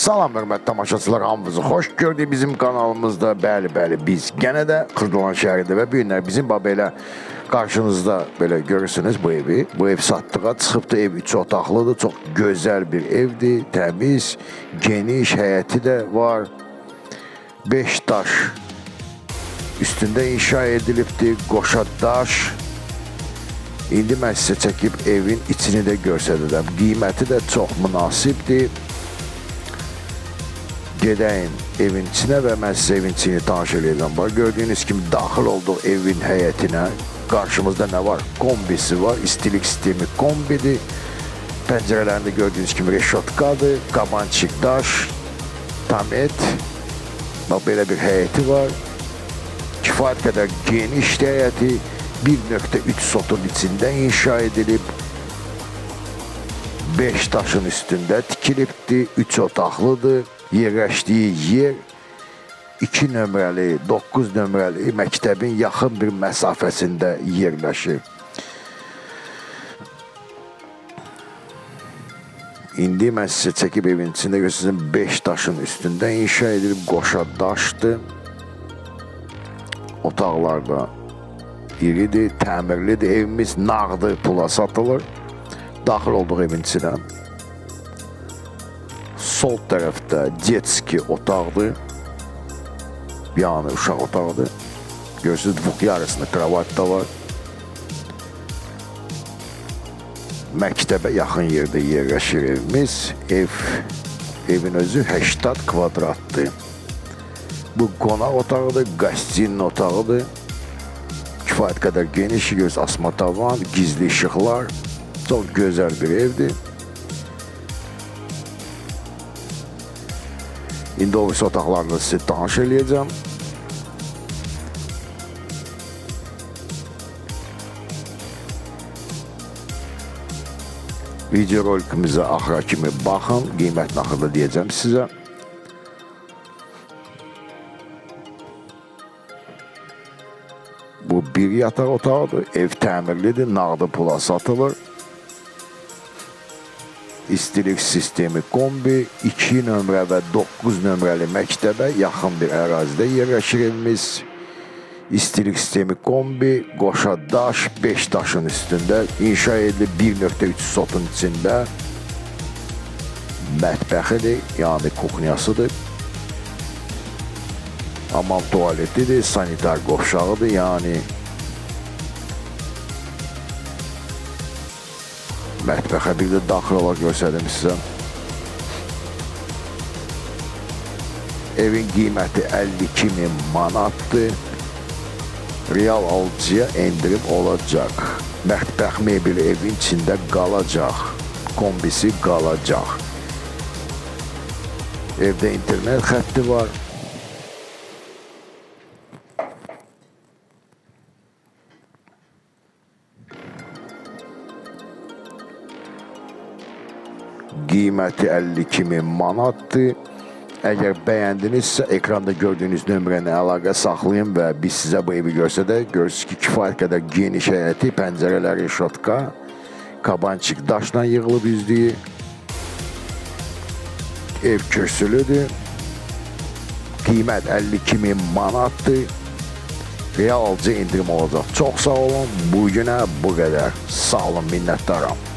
Salam hörmətli tamaşaçılar, hamınızı xoş gördük bizim kanalımızda. Bəli, bəli, biz gene de Kırdolan şəhərində və bu günlər bizim baba ilə qarşınızda belə görürsünüz bu evi. Bu ev satdığa çıxıbdı, ev üç otaqlıdır, çox gözəl bir evdir, təmiz, geniş, həyəti də var. 5 daş üstündə inşa edilibdir, qoşa daş. İndi mən sizə çəkib evin içini də göstərəcəm. Qiyməti də çox münasibdir. Gedəyin evin içinə və mən sizə evin içini tanış edəcəm. Bax, gördüyünüz kimi daxil olduq evin həyətinə. Qarşımızda nə var? Kombisi var, istilik sistemi kombidir. Pəncərələrində gördüyünüz kimi reşotkadır, qabançıq daş, tamet. Bax, belə bir həyəti var. Kifayət qədər genişdir həyəti. 1.3 sotun içində inşa edilib. 5 daşın üstündə tikilibdir, 3 otaqlıdır. Yerləşdiyi yer 2 nömrəli, 9 nömrəli məktəbin yaxın bir məsafəsində yerləşir. İndi mən sizə çəkib evin içində göstərəcəm 5 daşın üstündə inşa edilib qoşa daşdır. Otaqlarda iridir, təmirlidir. Evimiz nağdı pula satılır. Daxil olduğu evin içinə. Sol tərəfdə jetski otaqdır. Yəni uşaq otağıdır. Görürsünüz bu yarısında kravat da var. Məktəbə yaxın yerdə yerləşir evimiz. Ev evin özü 80 kvadratdır. Bu qonaq otağıdır, qastin otağıdır. Kifayət qədər geniş, göz asma tavan, gizli işıqlar. Çox gözəl bir evdir. İndi ofis otaqlarını sizə tanış eləyəcəm. Video rolikimizə axıra kimi baxın, qiymətini axırda deyəcəm sizə. Bu bir yataq otağıdır, ev təmirlidir, nağdı pula satılır. İstilik sistemi kombi 2 nömrə və 9 nömrəli məktəbə yaxın bir ərazidə yerləşir evimiz. İstilik sistemi kombi, qoşa daş, 5 daşın üstündə inşa edilib 1.3 sotun içində. Mətbəxidir, yəni kuxnyasıdır. Hamam tualetidir, sanitar qovşağıdır, yəni mətbəxə bir də daxil olaraq göstərdim sizə. Evin qiyməti 52 min manatdır. Real alıcıya endirim olacaq. Mətbəx mebeli evin içində qalacaq. Kombisi qalacaq. Evdə internet xətti var. Qiyməti 52 min manatdır. Əgər bəyəndinizsə, ekranda gördüyünüz nömrəni əlaqə saxlayın və biz sizə bu evi göstərək. Görürsünüz ki, kifayət qədər geniş həyəti, pəncərələri şotka, kabançıq daşla yığılıb üzdüyü. Ev kürsülüdür. Qiymət 52 min manatdır. Real alıcı indirim olacaq. Çox sağ olun. Bu günə bu qədər. Sağ olun, minnətdaram.